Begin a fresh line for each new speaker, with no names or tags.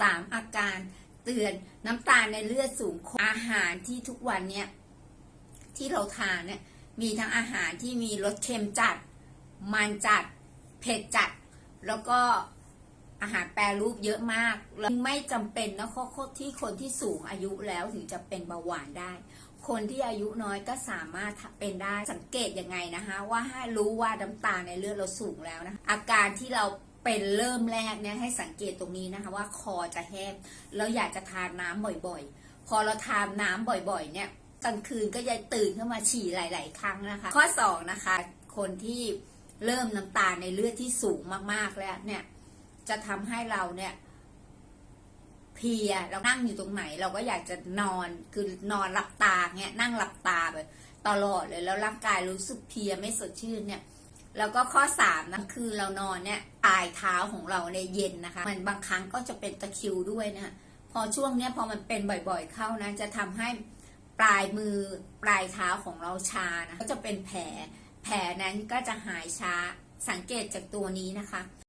สามอาการเตือนน้ำตาลในเลือดสูงอาหารที่ทุกวันเนี่ยที่เราทานเนี่ยมีทั้งอาหารที่มีรสเค็มจัด มันจัด เผ็ดจัด แล้วก็อาหารแปรรูปเยอะมากแล้วไม่จำเป็นนะข้อที่คนที่สูงอายุแล้วถึงจะเป็นเบาหวานได้ คนที่อายุน้อยก็สามารถเป็นได้สังเกตยังไงนะคะ ว่าให้รู้ว่าน้ำตาลในเลือดเราสูงแล้วนะอาการที่เรา เป็นเริ่มแรกเนี่ยให้สังเกตตรงนี้นะคะว่าคอจะแห้งแล้วอยากจะทานน้ำบ่อยๆ พอเราทานน้ำบ่อยๆ เนี่ยกลางคืนก็จะตื่นขึ้นมาฉี่หลาย ๆ ครั้งนะคะ ข้อสองนะคะ คนที่เริ่มน้ำตาลในเลือดที่สูงมากๆแล้วเนี่ยจะทำให้เราเนี่ยเพลียเรานั่งอยู่ตรงไหน เราก็อยากจะนอนคือนอนหลับตาเงี้ยนั่งหลับตาไปตลอดเลยแล้วร่างกายรู้สึกเพลียไม่สดชื่นเนี่ย แล้วก็ข้อสามนะคือเรานอนเนี่ยปลายเท้าของเราเนี่ยเย็นนะคะ มันบางครั้งก็จะเป็นตะคิวด้วยนะพอช่วงเนี้ยพอมันเป็นบ่อยๆเข้านะจะทำให้ปลายมือปลายเท้าของเราชานะก็จะเป็นแผล แผลนั้นก็จะหายช้าสังเกตจากตัวนี้นะคะ